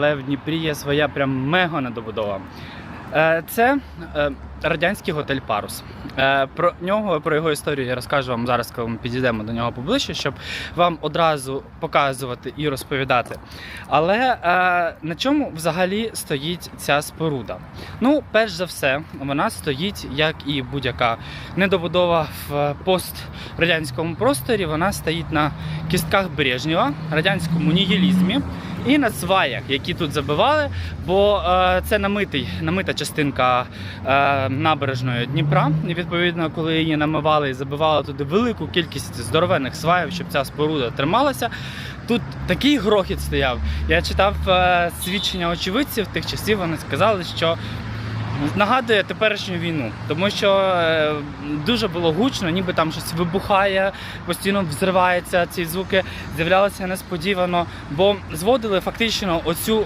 але в Дніпрі є своя прям мега недобудова. Е, Це е, радянський готель Парус. Е, Про нього, про його історію я розкажу вам зараз, коли ми підійдемо до нього поближче, щоб вам одразу показувати і розповідати. Але на чому взагалі стоїть ця споруда? Ну, перш за все, вона стоїть, як і будь-яка недобудова в пострадянському просторі. Вона стоїть на кістках Брежнєва, радянському нігілізмі і на сваях, які тут забивали, бо е, це намитий, намита частинка е, набережної Дніпра. І відповідно, коли її намивали і забивали туди велику кількість здоровенних сваїв, щоб ця споруда трималася. Тут такий грохіт стояв. Я читав е, свідчення очевидців тих часів. Вони сказали, що нагадує теперішню війну, тому що е, дуже було гучно, ніби там щось вибухає, постійно взривається. Ці звуки з'являлися несподівано, бо зводили фактично оцю